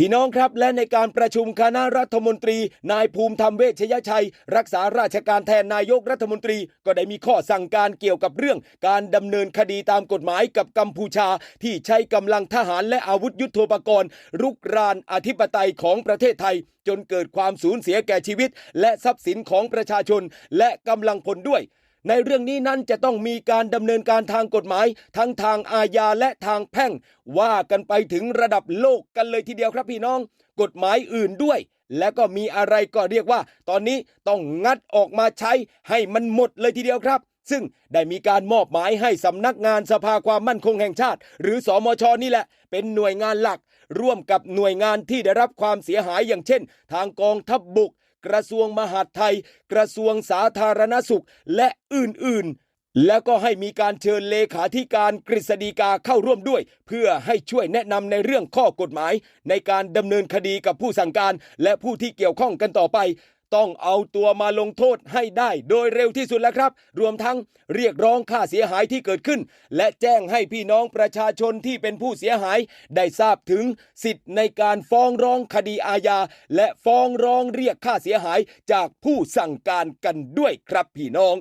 พี่น้องครับและในการประชุมคณะรัฐมนตรี นายภูมิธรรมเวชยชัย รักษาราชการแทนนายกรัฐมนตรี ก็ได้มีข้อสั่งการเกี่ยวกับเรื่อง การดำเนินคดีตามกฎหมายกับกัมพูชา ที่ใช้กำลังทหารและอาวุธยุโทโธปกรณ์รุกรานอธิปไตยของประเทศไทย จนเกิดความสูญเสียแก่ชีวิต และทรัพย์สินของประชาชนและกำลังพลด้วย ในเรื่องนี้นั้นจะต้องมีการดำเนินการทางกฎหมาย ทั้งทางอาญาและทางแพ่ง ว่ากันไปถึงระดับโลกกันเลยทีเดียวครับพี่น้อง กฎหมายอื่นด้วย และก็มีอะไรก็เรียกว่า ตอนนี้ต้องงัดออกมาใช้ให้มันหมดเลยทีเดียวครับซึ่งได้มีการมอบหมายให้สำนักงานสภาความมั่นคงแห่งชาติ หรือสอมชนี่แหละ เป็นหน่วยงานหลัก ร่วมกับหน่วยงานที่ได้รับความเสียหายอย่างเช่น ทางกองทัพบบก กระทรวงมหาดไทย กระทรวงสาธารณสุข และอื่นๆ แล้วก็ให้มีการเชิญเลขาธิการกฤษฎีกาเข้าร่วมด้วย เพื่อให้ช่วยแนะนำในเรื่องข้อกฎหมาย ในการดำเนินคดีกับผู้สั่งการ และผู้ที่เกี่ยวข้องกันต่อไป ต้องเอาตัวมาลงโทษให้ได้โดยเร็วที่สุดแล้วครับ รวมทั้งเรียกร้องค่าเสียหายที่เกิดขึ้น และแจ้งให้พี่น้องประชาชนที่เป็นผู้เสียหาย ได้ทราบถึงสิทธิ์ในการฟ้องร้องคดีอาญา และฟ้องร้องเรียกค่าเสียหายจากผู้สั่งการกันด้วยครับพี่น้อง